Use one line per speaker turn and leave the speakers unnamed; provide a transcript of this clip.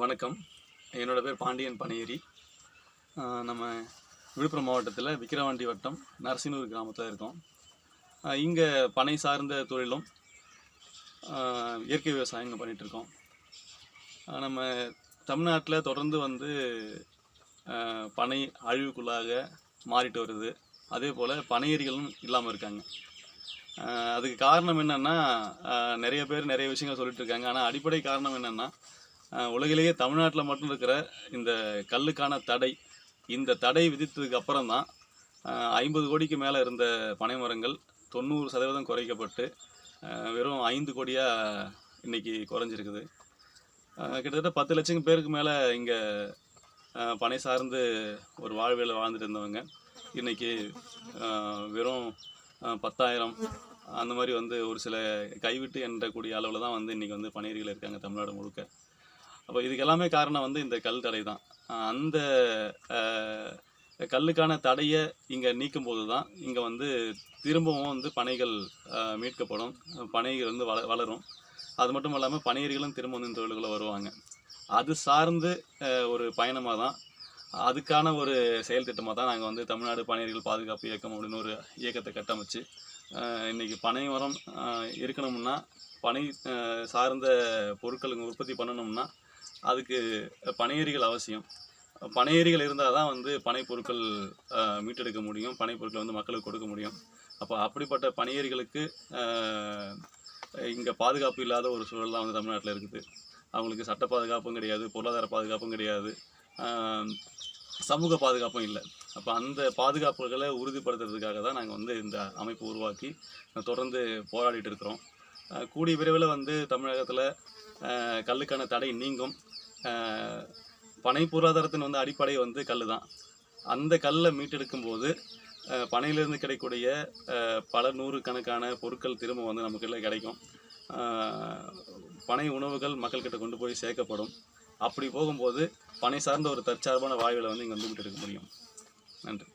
வணக்கம். என்னோடய பேர் பாண்டியன் பனையேரி. நம்ம விழுப்புரம் மாவட்டத்தில் விக்கிரவாண்டி வட்டம் நரசினூர் கிராமத்தில் இருக்கோம். இங்கே பனை சார்ந்த தொழிலும் இயற்கை விவசாயம் பண்ணிகிட்டு இருக்கோம். நம்ம தமிழ்நாட்டில் தொடர்ந்து வந்து பனை அழிவுக்குள்ளாக மாறிட்டு வருது. அதே போல் பனையேரிகளும் இல்லாமல் இருக்காங்க. அதுக்கு காரணம் என்னென்னா நிறைய பேர் நிறைய விஷயங்கள் சொல்லிட்டு இருக்காங்க. ஆனால் அடிப்படை காரணம் என்னென்னா உலகிலேயே தமிழ்நாட்டில் மட்டும் இருக்கிற இந்த கல்லுக்கான தடை இந்த தடை விதித்ததுக்கு அப்புறம் தான் ஐம்பது கோடிக்கு மேலே இருந்த பனை மரங்கள் தொண்ணூறு சதவீதம் குறைக்கப்பட்டு வெறும் ஐந்து கோடியாக இன்றைக்கி குறைஞ்சிருக்குது. கிட்டத்தட்ட பத்து லட்சம் பேருக்கு மேலே இங்கே பனை சார்ந்து ஒரு வாழ்வியல் வாழ்ந்துட்டு இருந்தவங்க. இன்னைக்கு வெறும் பத்தாயிரம் அந்த மாதிரி வந்து ஒரு சில கைவிட்டு எண்ணக்கூடிய அளவில் தான் வந்து இன்றைக்கி வந்து பணியர்கள் இருக்காங்க தமிழ்நாடு முழுக்க. அப்போ இதுக்கு எல்லாமே காரணம் வந்து இந்த கல் தடை தான் அந்த கல்லுக்கான தடையை இங்கே நீக்கும் போது தான் இங்கே வந்து திரும்பவும் வந்து பனைகள் மீட்கப்படும். பனைகள் வந்து வள வளரும். அது மட்டும் இல்லாமல் பனையர்களும் திரும்ப வந்து இந்த தொழில்களை வருவாங்க. அது சார்ந்து ஒரு பயணமாக தான் அதுக்கான ஒரு செயல் திட்டமாக தான் நாங்கள் வந்து தமிழ்நாடு பனையர்கள் பாதுகாப்பு இயக்கம் அப்படின்னு ஒரு இயக்கத்தை கட்டமைச்சு இன்றைக்கி இன்னைக்கு பனை மரம் இருக்கணும்னா பனை சார்ந்த பொருட்கள் உற்பத்தி பண்ணணும்னா அதுக்கு பனையேரிகள் அவசியம். பனையேரிகள் இருந்தால் தான் வந்து பனை பொருட்கள் மீட்டெடுக்க முடியும். பனை பொருட்களை வந்து மக்களுக்கு கொடுக்க முடியும். அப்போ அப்படிப்பட்ட பனையேரிகளுக்கு இங்கே பாதுகாப்பு இல்லாத ஒரு சூழல் தான் வந்து தமிழ்நாட்டில் இருக்குது. அவங்களுக்கு சட்ட பாதுகாப்பும் கிடையாது பொருளாதார பாதுகாப்பும் கிடையாது. சமூக பாதுகாப்பும் இல்லை. அப்போ அந்த பாதுகாப்புகளை உறுதிப்படுத்துறதுக்காக தான் நாங்கள் வந்து இந்த அமைப்பு உருவாக்கி தொடர்ந்து போராடிட்டு இருக்கிறோம். கூடிய விரைவில் வந்து தமிழகத்தில் கல்லுக்கான தடை நீங்கும். பனை பொருளாதாரத்தின் வந்து அடிப்படை வந்து கல் தான் அந்த கல்லை மீட்டெடுக்கும் போது பனையிலிருந்து கிடைக்கக்கூடிய பல நூறு கணக்கான பொருட்கள் திரும்ப வந்து நமக்குள்ள கிடைக்கும். பனை உணவுகள் மக்கள்கிட்ட கொண்டு போய் சேர்க்கப்படும். அப்படி போகும்போது பனை சார்ந்த ஒரு தற்சார்பான வாழ்வில் வந்து இங்கே வந்து மீட்டெடுக்க முடியும். நன்றி.